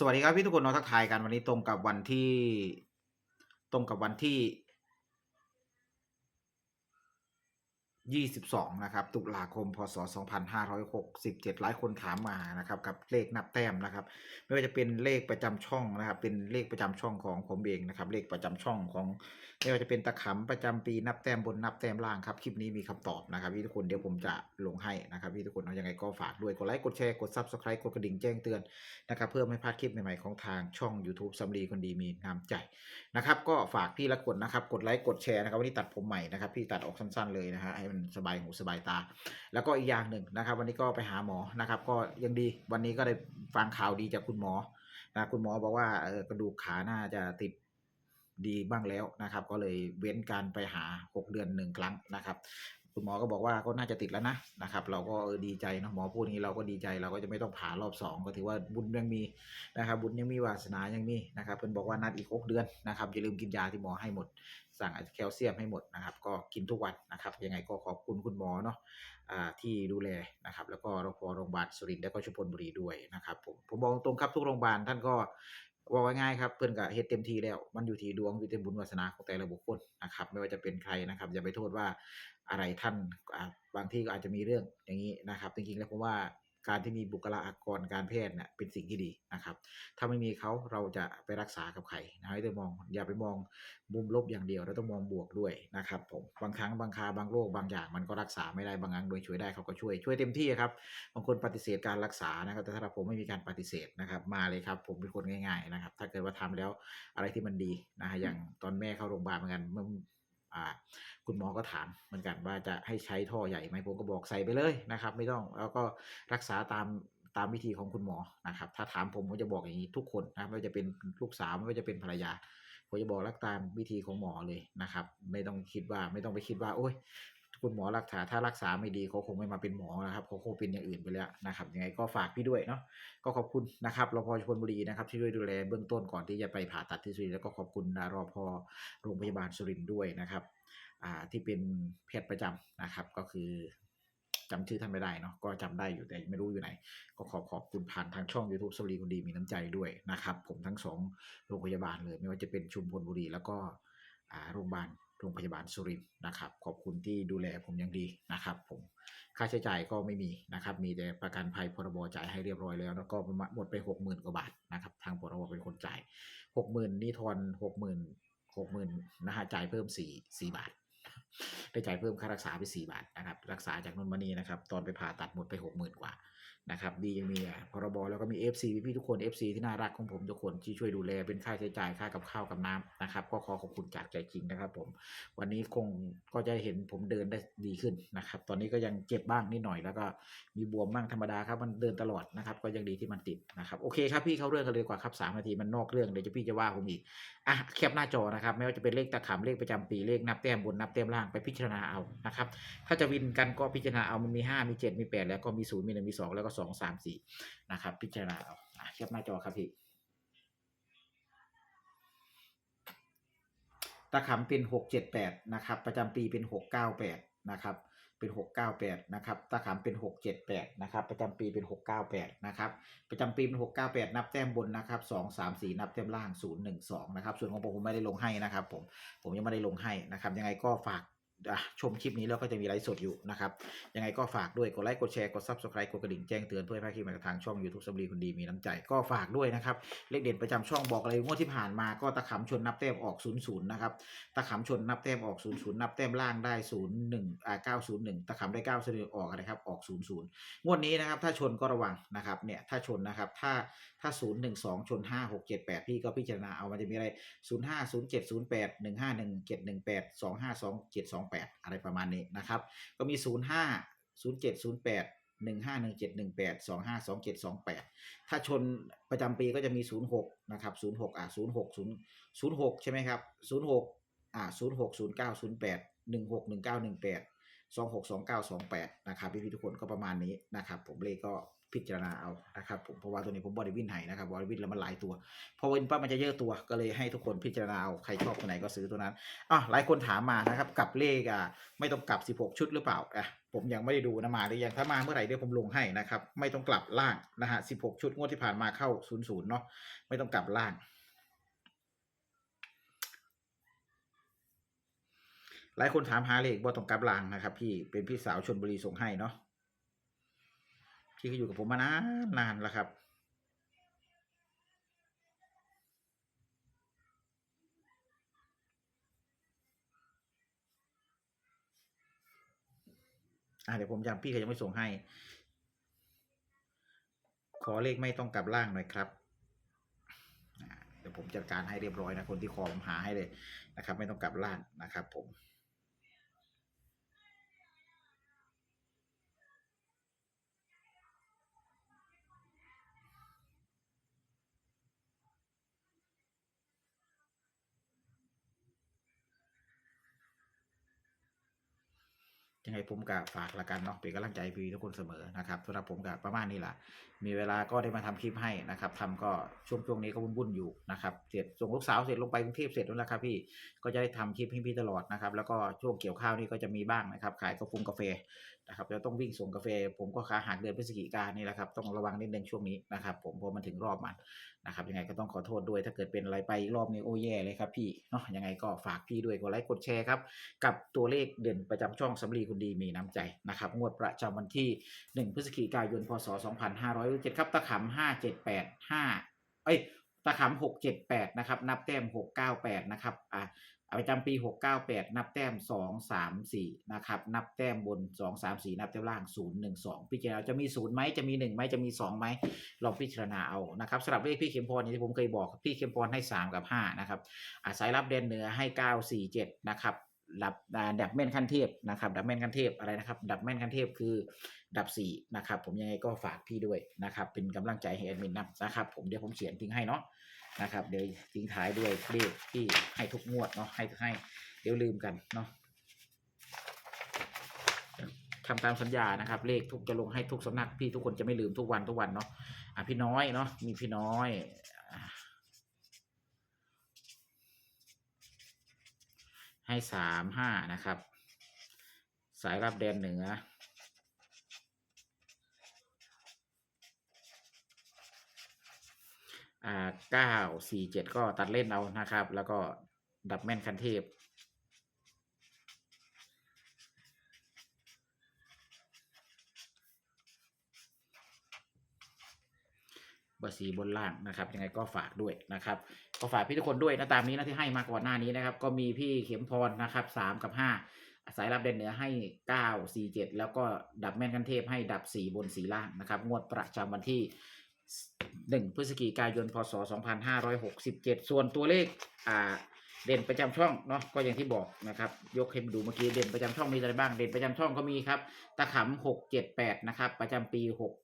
สวัสดีครับพี่ทุกคนเนาะทักทายกันวันนี้ตรงกับวันที่ ตรงกับวันที่ 22 นะครับ ตุลาคม พศ 2567 หลายคนถามมานะครับกับเลขนับแต้มนะครับ ไม่ว่าจะเป็นเลขประจำช่องนะครับ เป็นเลขประจำช่องของผมเองนะครับ เลขประจำช่องของไม่ว่าจะเป็นตะขำประจำปีนับแต้มบนนับแต้มล่างครับ คลิปนี้มีคำตอบนะครับพี่ทุกคนเดี๋ยวผมจะลงให้นะครับพี่ทุกคนเอายังไงก็ฝากด้วยกดไลค์กดแชร์กด Subscribe กดกระดิ่งแจ้งเตือนนะครับเพื่อไม่พลาดคลิปใหม่ๆของทางช่อง YouTube สำลีคนดีมีน้ำใจนะครับก็ฝากพี่ละกดนะครับกดไลค์กดแชร์นะครับวันนี้ตัดผมใหม่นะครับพี่ตัดออกสั้นๆเลยนะฮะให้มันสบายหูสบายตา แล้วก็อีกอย่างหนึ่งนะครับ วันนี้ก็ไปหาหมอนะครับ ก็ยังดีวันนี้ก็ได้ฟังข่าวดีจากคุณหมอนะคุณหมอบอกว่ากระดูกขาน่าจะติดดีบ้างแล้วนะครับ ก็เลยเว้นการไปหา 6 เดือนหนึ่งครั้งนะครับ คุณหมอก็บอกว่าก็น่าจะติดแล้วนะนะครับ เราก็เออดีใจเนอะหมอพูดอย่างนี้เราก็ดีใจเราก็จะไม่ต้องผ่ารอบสองก็ถือว่าบุญยังมีนะครับ บุญยังมีวาสนายังมีนะครับเพิ่นบอกว่านัดอีก6เดือนนะครับอย่าลืมกินยาที่หมอให้หมด สั่งแคลเซียมให้หมดนะครับ ก็กินทุกวันนะครับ ยังไงก็ขอบคุณคุณหมอเนาะอ่าที่ดูแลนะครับ แล้วก็รพโรงพยาบาลสุรินทร์และก็ชุมพลบุรีด้วยนะครับผมผมบอกตรงครับทุกโรงพยาบาลท่านก็ ว่าง่ายครับเพื่อนก็เฮ็ดเต็มที่แล้ว มันอยู่ที่ดวงวิเทนบุญวาสนาของแต่ละบุคคลนะครับ ไม่ว่าจะเป็นใครนะครับ อย่าไปโทษว่าอะไรท่านบางที่ก็อาจจะมีเรื่องอย่างนี้นะครับ จริงๆแล้วผมว่า การที่มีบุคลากรการแพทย์เนี่ยเป็นสิ่งที่ดีนะครับ ถ้าไม่มีเขาเราจะไปรักษากับใครนะให้ต้องมองอย่าไปมองมุมลบอย่างเดียวเราต้องมองบวกด้วยนะครับผมบางครั้งบางคาบางโรคบางอย่างมันก็รักษาไม่ได้บางครั้งโดยช่วยได้เขาก็ช่วยช่วยเต็มที่ครับบางคนปฏิเสธการรักษานะครับแต่ถ้าผมไม่มีการปฏิเสธนะครับ มาเลยครับ ผมเป็นคนง่าย ๆนะครับ ถ้าเกิดว่าทำแล้วอะไรที่มันดีนะฮะอย่างตอนแม่เข้าโรงพยาบาลเหมือนกัน อ่าคุณหมอก็ถามเหมือนกันว่าจะให้ใช้ท่อใหญ่ไหมผมก็บอกใส่ไปเลยนะครับ ไม่ต้องแล้วก็รักษาตามตามวิธีของคุณหมอนะครับ ถ้าถามผมผมจะบอกอย่างนี้ทุกคนนะไม่ว่าจะเป็นลูกสาวไม่ว่าจะเป็นภรรยาผมจะบอกรักตามวิธีของหมอเลยนะครับ ไม่ต้องคิดว่าไม่ต้องไปคิดว่า โอ้ย คุณหมอรักษาถ้ารักษาไม่ดีเขาคงไม่มาเป็นหมอนะครับเขาคงเป็นอย่างอื่นไปแล้วนะครับยังไงก็ฝากพี่ด้วยเนาะก็ขอบคุณนะครับรพชลบุรีนะครับที่ช่วยดูแลเบื้องต้นก่อนที่จะไปผ่าตัดที่สุรินทร์แล้วก็ขอบคุณรพโรงพยาบาลสุรินทร์ด้วยนะครับที่เป็นแพทย์ประจำนะครับก็คือจำชื่อท่านไม่ได้เนาะก็จำได้อยู่แต่ไม่รู้อยู่ไหน ก็ขอขอบคุณผ่านทางช่อง YouTube สวรีคนดีมีน้ำใจด้วยนะครับ ผมทั้งสองโรงพยาบาลเลย ไม่ว่าจะเป็นชุมพลบุรีแล้วก็โรงพยาบาล โรงพยาบาลสุรินทร์นะครับ ขอบคุณที่ดูแลผมอย่างดีนะครับ ผมค่าใช้จ่ายก็ไม่มีนะครับ มีแต่ประกันภัยพรบจ่ายให้เรียบร้อยแล้ว แล้วก็มหมดไปหกหมื่นกว่าบาทนะครับ ทางพรบเป็นคนจ่ายหกหมื่นนี่ทอนหกหมื่นหกหมื่นนะฮะจ่ายเพิ่มสี่สี่บาท ได้จ่ายเพิ่มค่ารักษาไป 4 บาทนะครับ รักษาจากนนมานีนะครับ ตอนไปผ่าตัดหมดไป 60,000 กว่านะครับ ดียังมีพรบแล้วก็มี FC พี่ๆทุกคน FC ที่น่ารักของผมทุกคนที่ช่วยดูแลเป็นค่าใช้จ่ายค่ากับข้าวกับน้ำนะครับ ก็ขอขอบคุณจากใจจริงนะครับ ผม วันนี้คงก็จะเห็นผมเดินได้ดีขึ้นนะครับ ตอนนี้ก็ยังเจ็บบ้างนิดหน่อยแล้วก็มีบวมบ้างธรรมดาครับมันเดินตลอดนะครับ ก็ยังดีที่มันติดนะครับโอเคครับพี่เข้าเรื่องกันเลยกว่าครับสามนาทีมันนอกเรื่องเดี๋ยวจะพี่จะว่าผมอีกอะแคปหน้าจอนะครับ ไม่ว่าจะเป็นเลขตะขำเลขประจำปีเลขนับแต้มบนนับแต้มล่างไปพิจารณาเอานะครับ ถ้าจะวินกันก็พิจารณาเอามันมี 5 มี 7 มี 8 แล้วก็มี 0 มี 1 มี 2 แล้วก็ 2 3 4 นะครับ พิจารณาเอาอะแคปหน้าจอครับพี่ตะขำเป็น 678 นะครับ ประจำปีเป็น 698 นะครับ เป็น 698 นะครับ ตะขำเป็น 678 นะครับ ประจำปีเป็น 698 นะครับ ประจำปีเป็น 698 นับแต้มบนนะครับ 2 3 4 นับแต้มล่าง 0 1 2 นะครับ ส่วนของผมผมไม่ได้ลงให้นะครับผม ผมยังไม่ได้ลงให้นะครับ ยังไงก็ฝาก ชมคลิปนี้แล้วก็จะมีไลฟ์สดอยู่นะครับ ยังไงก็ฝากด้วยกดไลค์กดแชร์กด Subscribe กดกระดิ่งแจ้งเตือนเพื่อให้พลาดคลิปใหม่จากทางช่อง YouTube สมรีคนดีมีน้ำใจ ก็ฝากด้วยนะครับ เลขเด่นประจำช่องบอกเลยงวดที่ผ่านมาก็ตะขำชนนับแต้มออก0 0นย์นะครับตะขำชนนับแต้มออก0 0นับแต้มล่างได้0 1อ่า901ตะขำได้9เสนอออกนะครับออก0 0งวดนี้นะครับถ้าชนก็ระวังนะครับเนี่ยถ้าชนนะครับถ้าถ้า0 1 2ชน5 6 7 8พี่ก็พิจารณาเอามันจะมีอะไร0 5 0 7 0 8 1 5 1 7 1 8 2 5 2 7 2 8 อะไรประมาณนี้นะครับ ก็มี 0 5 0 7 0 8 1 5 1 7 1 8 2 5 2 7 2 8 ถ้าชนประจำปีก็จะมี 06 นะครับ 06 อ่า06 0 06 ใช่ไหมครับ 06 อ่า06 09 08 16 19 18 26 29 28 นะครับพี่ๆทุกคนก็ประมาณนี้นะครับ ผมเลขก็ พิจารณาเอานะครับผมเพราะว่าตัวนี้ผมบริวินไห้นะครับบริวินแล้วมันหลายตัว พอวินปั๊บมันจะเยอะตัวก็เลยให้ทุกคนพิจารณาเอาใครชอบตัวไหนก็ซื้อตัวนั้นอะหลายคนถามมานะครับกลับเลขอะไม่ต้องกลับ 16 ชุดหรือเปล่าอะผมยังไม่ได้ดูนะมาหรือยังถ้ามาเมื่อไหร่เดี๋ยวผมลงให้นะครับไม่ต้องกลับล่างนะฮะ16 ชุดงวดที่ผ่านมาเข้า 00เนาะไม่ต้องกลับล่างหลายคนถามหาเลขบ่ต้องกลับล่างนะครับ พี่เป็นพี่สาวชนบุรีส่งให้เนาะ พี่ก็อยู่กับผมมานานนานแล้วครับ อะเดี๋ยวผมจำพี่เขายังไม่ส่งให้ ขอเลขไม่ต้องกลับล่างหน่อยครับเดี๋ยวผมจัดการให้เรียบร้อยนะคนที่ขอผมหาให้เลยนะครับ ไม่ต้องกลับล่างนะครับผม ยังไงผมกับฝากละกันเนาะเป็นกำลังใจพี่ทุกคนเสมอนะครับสำหรับผมกับประมาณนี้แหละมีเวลาก็ได้มาทำคลิปให้นะครับทำก็ช่วงช่วงนี้ก็วุ่นๆอยู่นะครับเสร็จส่งลูกสาวเสร็จลงไปกรุงเทพเสร็จแล้วนะครับพี่ก็จะได้ทำคลิปให้พี่ตลอดนะครับแล้วก็ช่วงเกี่ยวข้าวนี่ก็จะมีบ้างนะครับ ขายกาแฟกาแฟนะครับแล้วต้องวิ่งส่งกาแฟ ผมก็ขาหักเดือนพฤศจิกายนนี่แหละครับต้องระวังนิดนึงช่วงนี้นะครับ ผมพอมันถึงรอบมันนะครับยังไงก็ต้องขอโทษด้วย ถ้าเกิดเป็นอะไรไปรอบนี้โอ้แย่เลยครับพี่เนาะยังไงก็ฝากพี่ด้วยกดไลค์กดแชร์ครับกับตัวเลขเด่นประจำช่องสำลีคุณดีมีน้ำใจนะครับงวดประจำวันที่ 1 พฤศจิกายน พศ 2507ครับตะขำ578 5 เอ้ยตะขำ678นะครับนับแต้ม 698นะครับอะประจำปี 698 นับแต้ม 2 3 4 นะครับ นับแต้มบน 2 3 4 นับแต้มล่าง 0 1 2 พิจารณาจะมี 0 ไหม จะมี 1 ไหม จะมี 2 ไหม ลองพิจารณาเอา นะครับสำหรับเลขพี่เข็มพรอย่างที่ผมเคยบอก พี่เข็มพรให้ 3 กับ 5 นะครับอาสายรับเดนเหนือให้ 9 4 7 นะครับ ดับดับแม่นขั้นเทพนะครับดับแม่นขั้นเทพอะไรนะครับ ดับแม่นขั้นเทพคือดับสี่นะครับผมยังไงก็ฝากพี่ด้วยนะครับ เป็นกำลังใจให้แอดมินนะนะครับ ผมเดี๋ยวผมเขียนทิ้งให้เนาะนะครับ เดี๋ยวทิ้งท้ายด้วยเลขที่ให้ทุกงวดเนาะให้ให้เดี๋ยวลืมกันเนาะทำตามสัญญานะครับ เลขทุกจะลงให้ทุกสำนักพี่ทุกคนจะไม่ลืมทุกวันทุกวันเนาะอะพี่น้อยเนาะมีพี่น้อยอะ ให้สามห้านะครับ สายรับแดนเหนือ อ่าเก้าสี่เจ็ดก็ตัดเล่นเอานะครับ แล้วก็ดับแม่นคันเทพ เบอร์สีบนล่างนะครับยังไงก็ฝากด้วยนะครับ ก็ฝากพี่ทุกคนด้วยนะตามนี้นะที่ให้มาก่อนหน้านี้นะครับ ก็มีพี่เข็มพรนะครับสามกับห้าสายรับเด่นเหนือให้เก้าสี่เจ็ดแล้วก็ดับแม่นกันเทพให้ดับสี่บนสีล่างนะครับงวดประจำวันที่หนึ่งพฤศจิกายนพศสองพันห้าร้อยหกสิบเจ็ดส่วนตัวเลขอ่าเด่นประจำช่องเนาะก็อย่างที่บอกนะครับยกให้มาดูเมื่อกี้เด่นประจำช่องมีอะไรบ้างเด่นประจำช่องก็มีครับตะขำหกเจ็ดแปดนะครับประจำปีหก